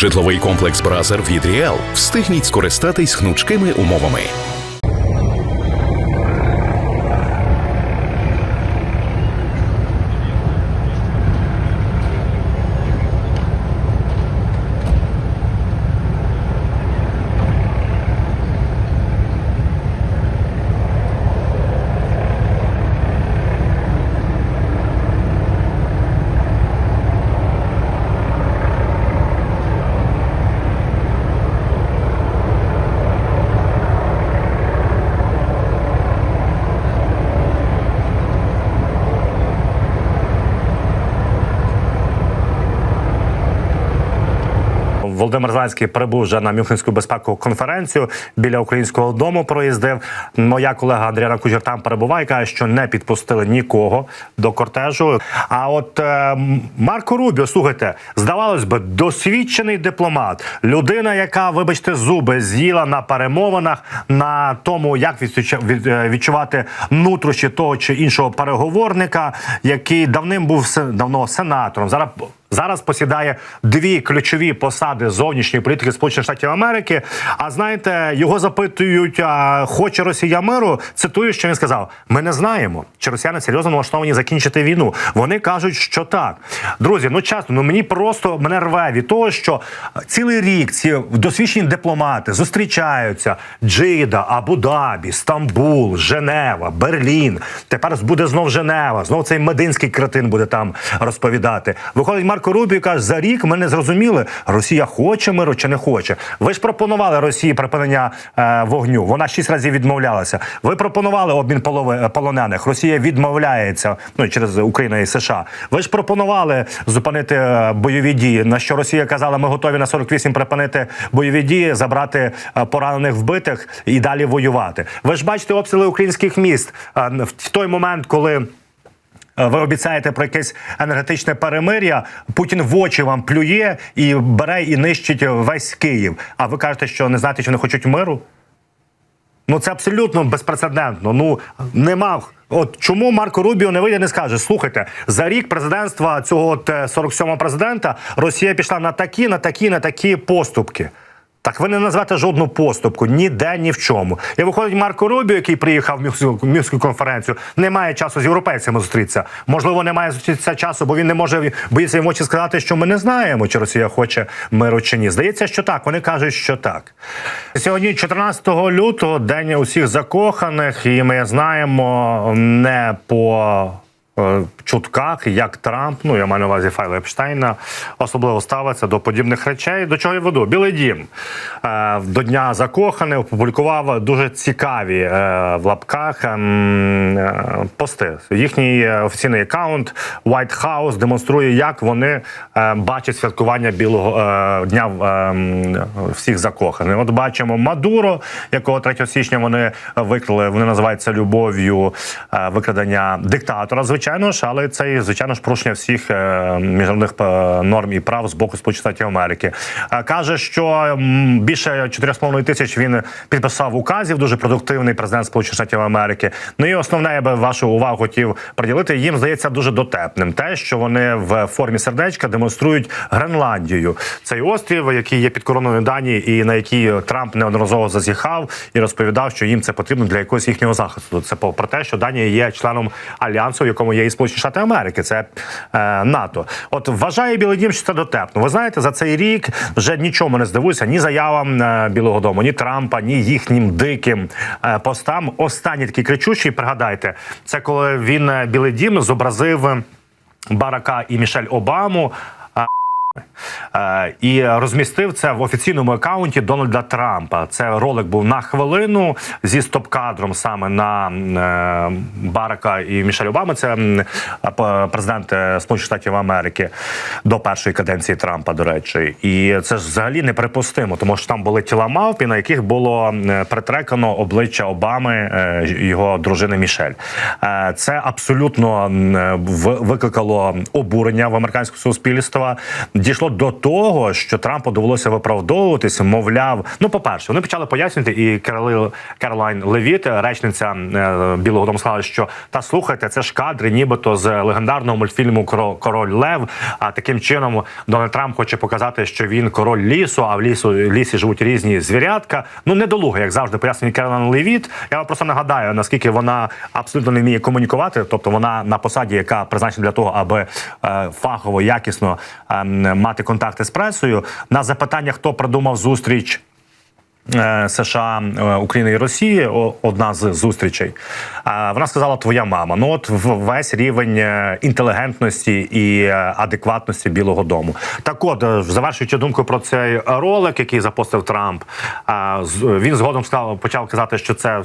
Житловий комплекс Бразер від Ріал. Встигніть скористатись гнучкими умовами. Володимир Зеленський прибув вже на Мюнхенську безпекову конференцію біля українського дому. Проїздив. Моя колега Андріана Кужер там перебуває. каже, що не підпустили нікого до кортежу. А от е, Марко Рубіо, слухайте, здавалось би, досвідчений дипломат, людина, яка, вибачте, зуби з'їла на перемовинах на тому, як е, відчувати нутрощі того чи іншого переговорника, який давним був давно сенатором. Зараз Зараз посідає дві ключові посади зовнішньої політики Сполучених Штатів Америки. А знаєте, його запитують, а хоче Росія миру? Цитую, що він сказав: Ми не знаємо, чи росіяни серйозно налаштовані закінчити війну. Вони кажуть, що так. Друзі, ну чесно, ну мені просто мене рве від того, що цілий рік ці досвідчені дипломати зустрічаються: Джида, Абу-Дабі, Стамбул, Женева, Берлін. Тепер буде знов Женева, знов цей мединський кретин буде там розповідати. Виходить Марко Рубіо каже, за рік ми не зрозуміли, Росія хоче миру чи не хоче. Ви ж пропонували Росії припинення е, вогню. Вона шість разів відмовлялася. Ви пропонували обмін полови, полонених. Росія відмовляється ну через Україну і США. Ви ж пропонували зупинити е, бойові дії. На що Росія казала, ми готові на 48 припинити бойові дії, забрати е, поранених вбитих і далі воювати. Ви ж бачите обстріли українських міст е, в той момент, коли. Е, Ви обіцяєте про якесь енергетичне перемир'я. Путін в очі вам плює і бере і нищить весь Київ. А ви кажете, що не знаєте, що вони хочуть миру? Ну це абсолютно безпрецедентно. Ну нема. От чому Марко Рубіо не вийде, не скаже: слухайте, за рік президентства цього от, е, 47-го президента Росія пішла на такі, на такі, на такі поступки. Так ви не назвете жодну поступку ніде, ні в чому. І виходить Марко Рубіо, який приїхав в Мюнхенську конференцію, не має часу з європейцями зустрітися. Можливо, не має зустрітися часу, бо він не може боїться їм в очі сказати, що ми не знаємо, чи Росія хоче миру чи ні. Здається, що так. Вони кажуть, що так. Сьогодні, 14 лютого, день усіх закоханих, і ми знаємо не по. Е, Чутках, як Трамп, ну я маю на увазі Файла Епштейна, особливо ставиться до подібних речей. До чого я веду? Білий дім е, до Дня закоханих опублікував дуже цікаві е, в лапках ем, пости. Їхній офіційний аккаунт White House демонструє, як вони бачать святкування білого дня е, всіх закоханих. От бачимо Мадуро, якого 3 січня вони викрили. Вони називають це любов'ю викрадення диктатора. Звичайно ж, але це звичайно ж порушення всіх е, міжнародних е, норм і прав з боку Сполучених Штатів Америки. Е, Каже, що більше 4,5 тисяч він підписав указів. Дуже продуктивний президент Сполучених Штатів Америки. Ну і основне, я би вашу увагу хотів приділити. Їм здається дуже дотепним. Те, що вони в формі сердечка демонструють Гренландію. Цей острів, який є під короною Данії, і на який Трамп неодноразово зазіхав і розповідав, що їм це потрібно для якогось їхнього захисту. Це про те, що Данія є членом альянсу, в якому є і Сполучені Штати Америки. Це е, НАТО. От вважає Білий Дім, що це дотепно. Ви знаєте, за цей рік вже нічому не здивуюся ні заявам е, Білого Дому, ні Трампа, ні їхнім диким е, постам. Останній такий кричущий, пригадайте, це коли він е, Білий Дім зобразив Барака і Мішель Обаму. Е, і розмістив це в офіційному акаунті Дональда Трампа. Це ролик був на хвилину зі стоп-кадром саме на е, Барака і Мішель Обами. Це президент е, Сполучених Штатів Америки до першої каденції Трампа. До речі, і це ж взагалі неприпустимо, тому що там були тіла мавпі, на яких було притрекано обличчя Обами, його дружини Мішель. Це абсолютно викликало обурення в американського суспільства. Дійшло до того, що Трампу довелося виправдовуватися. Мовляв, ну по перше, вони почали пояснювати, і Кароли Каролайн Левіт, речниця е, Білого Дому, сказала, що та слухайте, це ж кадри, нібито з легендарного мультфільму «Коро- Король Лев. А таким чином Дональд Трамп хоче показати, що він король лісу, а в лісу лісі живуть різні звірятка. Ну недолуга, як завжди пояснює Каролайн Левіт. Я вам просто нагадаю, наскільки вона абсолютно не вміє комунікувати, тобто вона на посаді, яка призначена для того, аби е, фахово, якісно ем, мати контакти з пресою. На запитання, хто придумав зустріч. е, США, е, України і Росії одна з зустрічей. Е, Вона сказала Твоя мама. Ну от весь рівень інтелігентності і адекватності Білого Дому. Так от, завершуючи думку про цей ролик, який запостив Трамп, він згодом сказав, почав казати, що це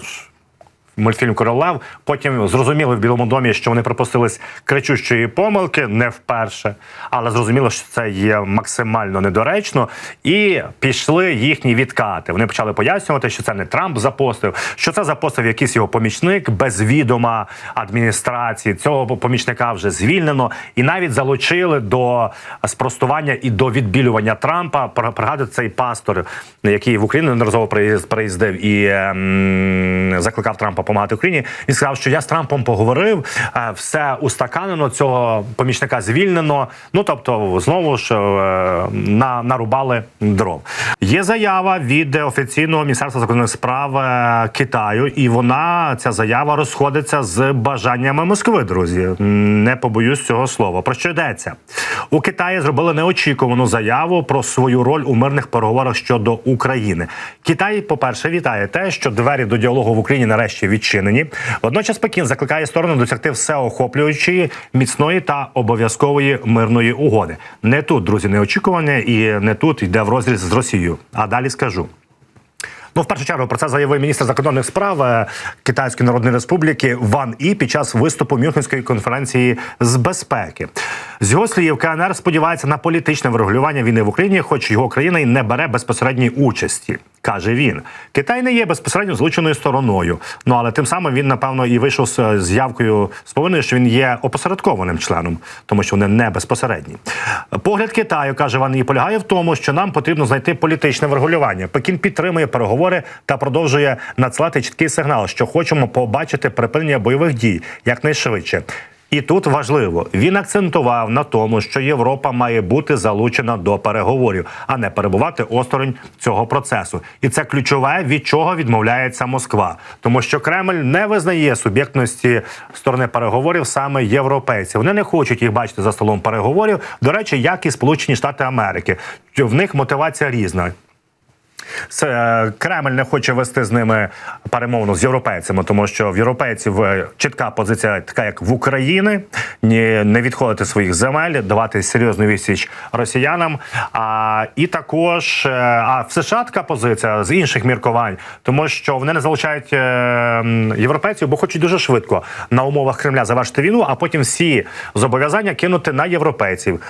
мультфільм Королев. Потім зрозуміли в Білому домі, що вони припустились кричущої помилки не вперше, але зрозуміло, що це є максимально недоречно. І пішли їхні відкати. Вони почали пояснювати, що це не Трамп запостив, що це запостив якийсь його помічник без відома адміністрації. Цього помічника вже звільнено, і навіть залучили до спростування і до відбілювання Трампа. При- Пригадуєте цей пастор, який в Україну приїзд- приїздив і ем, закликав Трампа допомагати Україні. Він сказав, що я з Трампом поговорив, е, все устаканено, цього помічника звільнено. Ну тобто, знову ж е, на, нарубали дров. Є заява від офіційного міністерства закордонних справ е, Китаю, і вона ця заява розходиться з бажаннями Москви. Друзі, не побоюсь цього слова. Про що йдеться у Китаї? Зробили неочікувану заяву про свою роль у мирних переговорах щодо України. Китай, по перше, вітає те, що двері до діалогу в Україні нарешті відчинені. Водночас Пекін закликає сторони досягти всеохоплюючої, міцної та обов'язкової мирної угоди. Не тут, друзі, неочікуване, і не тут йде в розріз з Росією. А далі скажу. Ну, в першу чергу про це заявив міністр закордонних справ е, Китайської Народної Республіки Ван І під час виступу Мюнхенської конференції з безпеки. З слів, КНР сподівається на політичне врегулювання війни в Україні, хоч його країна й не бере безпосередньої участі. Каже він, Китай не є безпосередньо злученою стороною. Ну але тим самим він напевно і вийшов з явкою з повинною, що він є опосередкованим членом, тому що вони не безпосередні. Погляд Китаю каже Ван І, полягає в тому, що нам потрібно знайти політичне врегулювання. Пекін підтримує переговори та продовжує надсилати чіткий сигнал, що хочемо побачити припинення бойових дій якнайшвидше. І тут важливо, він акцентував на тому, що Європа має бути залучена до переговорів, а не перебувати осторонь цього процесу. І це ключове, від чого відмовляється Москва, тому що Кремль не визнає суб'єктності сторони переговорів саме європейців. Вони не хочуть їх бачити за столом переговорів. До речі, як і Сполучені Штати Америки. В них мотивація різна. Е, Кремль не хоче вести з ними перемовину з європейцями, тому що в європейців е, чітка позиція, така як в Україні, ні, не відходити своїх земель, давати серйозну відсіч росіянам. А і також е, а в США така позиція з інших міркувань, тому що вони не залучають європейців, бо хочуть дуже швидко на умовах Кремля завершити війну, а потім всі зобов'язання кинути на європейців,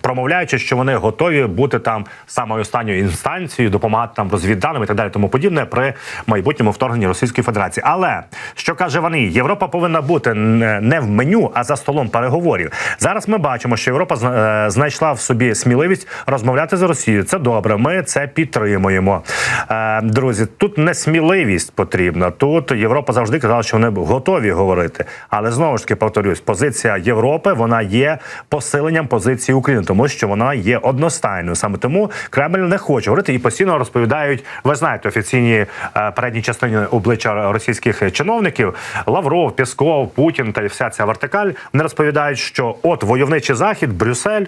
промовляючи, що вони готові бути там самою останньою інстанцією, допомагати там розвідданим і так далі, тому подібне при майбутньому вторгненні Російської Федерації. Але що каже вони, Європа повинна бути не не в меню, а за столом переговорів. Зараз ми бачимо, що Європа е, знайшла в собі сміливість розмовляти з Росією. Це добре. Ми це підтримуємо. Е, Друзі, тут не сміливість потрібна. Тут Європа завжди казала, що вони готові говорити. Але знову ж таки повторюсь, позиція Європи вона є посиленням позиції України, тому що вона є одностайною. Саме тому Кремль не хоче говорити і постійно розповідають. Ви знаєте, офіційні е, передні частини обличчя російських чиновників Лавров, Пєсков, Путін та вся ця вертикаль. Вони розповідають, що от войовничий захід, Брюссель.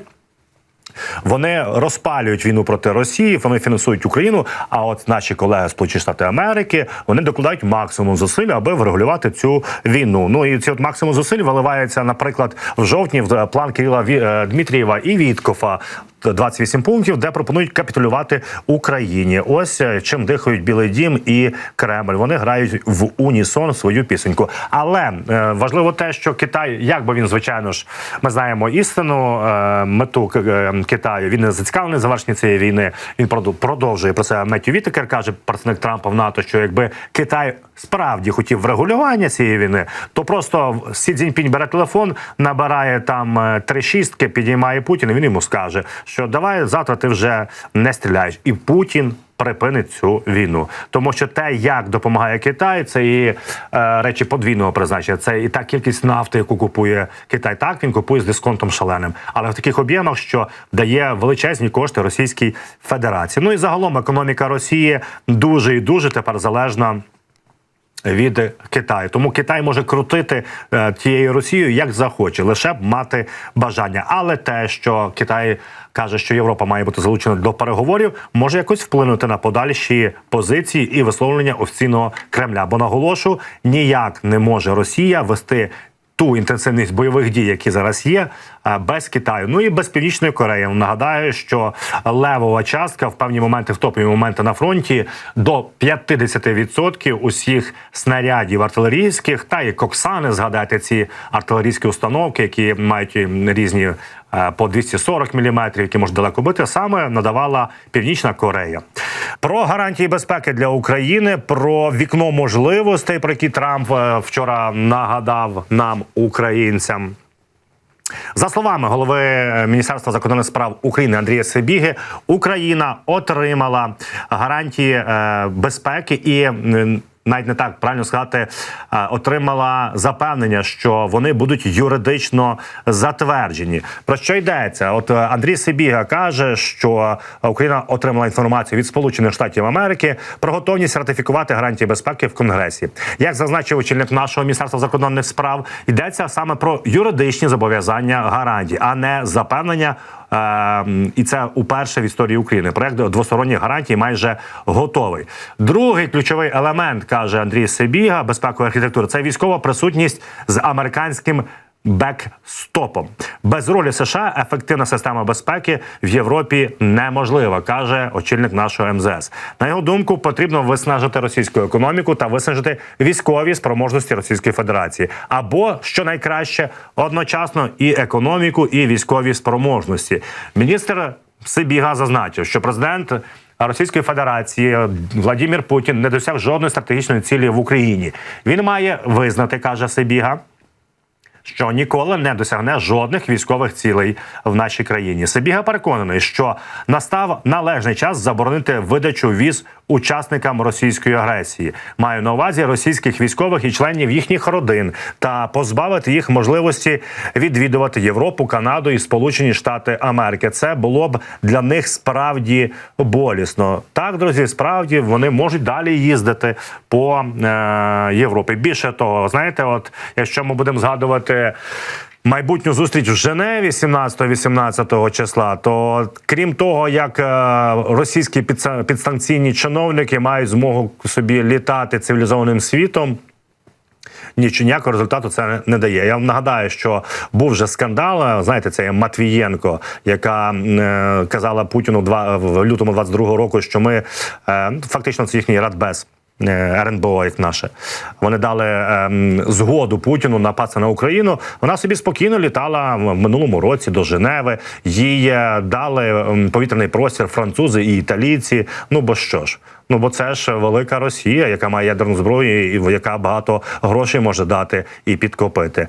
Вони розпалюють війну проти Росії, вони фінансують Україну. А от наші колеги Сполучені Штати Америки вони докладають максимум зусиль, аби врегулювати цю війну. Ну і ці от максимум зусиль виливається, наприклад, в жовтні в план Кирила е, Дмитрієва і Віткофа. 28 пунктів, де пропонують капітулювати Україні. Ось е, чим дихають Білий Дім і Кремль. Вони грають в унісон свою пісеньку. Але е, важливо те, що Китай, як би він звичайно ж, ми знаємо істину е, мету Китаю. Він не зацікавлений в завершенні цієї війни. Він продовжує про це Меттю Вітекер, каже представник Трампа в НАТО, що якби Китай справді хотів врегулювання цієї війни, то просто Сі Цзіньпінь бере телефон, набирає там три шістки, підіймає Путін. і Він йому скаже, що давай завтра ти вже не стріляєш, і Путін. Припинить цю війну, тому що те, як допомагає Китай, це і е, речі подвійного призначення. Це і та кількість нафти, яку купує Китай. Так він купує з дисконтом шаленим, але в таких об'ємах, що дає величезні кошти Російській Федерації. Ну і загалом економіка Росії дуже і дуже тепер залежна від Китаю. Тому Китай може крутити е, тією Росією як захоче, лише б мати бажання. Але те, що Китай каже, що Європа має бути залучена до переговорів, може якось вплинути на подальші позиції і висловлення офіційного Кремля. Бо наголошу, ніяк не може Росія вести. Ту інтенсивність бойових дій, які зараз є, е, без Китаю, ну і без північної Кореї. Нагадаю, що левова частка в певні моменти, в топові моменти на фронті до 50% усіх снарядів артилерійських та і коксани. Згадайте ці артилерійські установки, які мають різні по 240 мм, які можуть далеко бити, саме надавала Північна Корея. Про гарантії безпеки для України, про вікно можливостей, про які Трамп е, вчора нагадав нам, українцям. За словами голови е, Міністерства закордонних справ України Андрія Сибіги, Україна отримала гарантії е, безпеки і навіть не так правильно сказати, е, отримала запевнення, що вони будуть юридично затверджені. Про що йдеться? От е, Андрій Сибіга каже, що Україна отримала інформацію від Сполучених Штатів Америки про готовність ратифікувати гарантії безпеки в Конгресі. Як зазначив очільник нашого міністерства закордонних справ, йдеться саме про юридичні зобов'язання гарантій, а не запевнення. І це уперше в історії України. Проект двосторонніх гарантій майже готовий. Другий ключовий елемент каже Андрій Сибіга безпекової архітектури це військова присутність з американським. Бекстопом без ролі США ефективна система безпеки в Європі неможлива, каже очільник нашого МЗС. На його думку, потрібно виснажити російську економіку та виснажити військові спроможності Російської Федерації, або що найкраще одночасно і економіку, і військові спроможності. Міністр Сибіга зазначив, що президент. Російської Федерації Владимир Путін не досяг жодної стратегічної цілі в Україні. Він має визнати, каже Сибіга, що ніколи не досягне жодних військових цілей в нашій країні. Сибіга переконаний, що настав належний час заборонити видачу віз учасникам російської агресії. Маю на увазі російських військових і членів їхніх родин та позбавити їх можливості відвідувати Європу, Канаду і Сполучені Штати Америки. Це було б для них справді болісно. Так, друзі, справді вони можуть далі їздити по е, Європі. Більше того, знаєте, от якщо ми будемо згадувати. Майбутню зустріч в Женеві 17-18 числа. То крім того, як е, російські підстанційні чиновники мають змогу собі літати цивілізованим світом. Ніч ніякого результату це не- дає. Я вам нагадаю, що був вже скандал. Знаєте, це Матвієнко, яка е, казала Путіну в лютому 22-го року, що ми е, ну, фактично це їхній радбез. Е, РНБО, як наше, вони дали ем, згоду Путіну напасти на Україну. Вона собі спокійно літала в минулому році до Женеви. Їй е, дали ем, повітряний простір французи і італійці. Ну бо що ж? Ну бо це ж велика Росія, яка має ядерну зброю, і яка багато грошей може дати і підкопити.